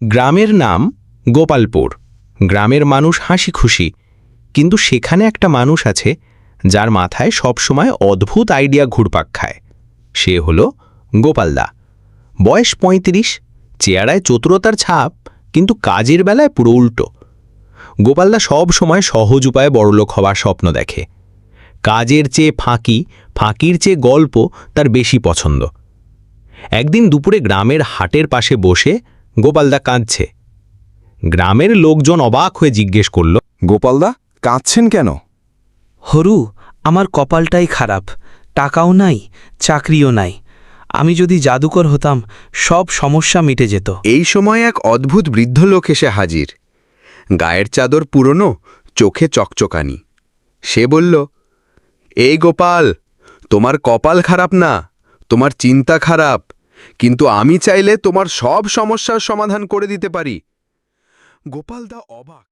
গ্রামের নাম গোপালপুর। গ্রামের মানুষ হাসি খুশি কিন্তু সেখানে একটা মানুষ আছে যার মাথায় সবসময় অদ্ভুত আইডিয়া ঘুরপাক খায়। সে হলো গোপালদা। বয়স পঁয়ত্রিশ চেয়ারায় চতুরতার ছাপ, কিন্তু কাজের বেলায় পুরো উল্টো। গোপালদা সব সময় সহজ উপায়ে বড়লোক হওয়ার স্বপ্ন দেখে। কাজের চেয়ে ফাঁকি, ফাঁকির চেয়ে গল্প তার বেশি পছন্দ। একদিন দুপুরে গ্রামের হাটের পাশে বসে গোপালদা কাঁদছে। গ্রামের লোকজন অবাক হয়ে জিজ্ঞেস করল গোপালদা কাঁদছেন কেন? হরু আমার কপালটাই খারাপ টাকাও নাই চাকরিও নাই। আমি যদি জাদুকর হতাম সব সমস্যা মিটে যেত। এই সময় এক অদ্ভুত বৃদ্ধ লোক এসে হাজির। গায়ের চাদর পুরনো চোখে চকচকানি। সে বলল এই গোপাল তোমার কপাল খারাপ না তোমার চিন্তা খারাপ। কিন্তু আমি চাইলে তোমার সব সমস্যার সমাধান করে দিতে পারি। গোপাল দা অবাক।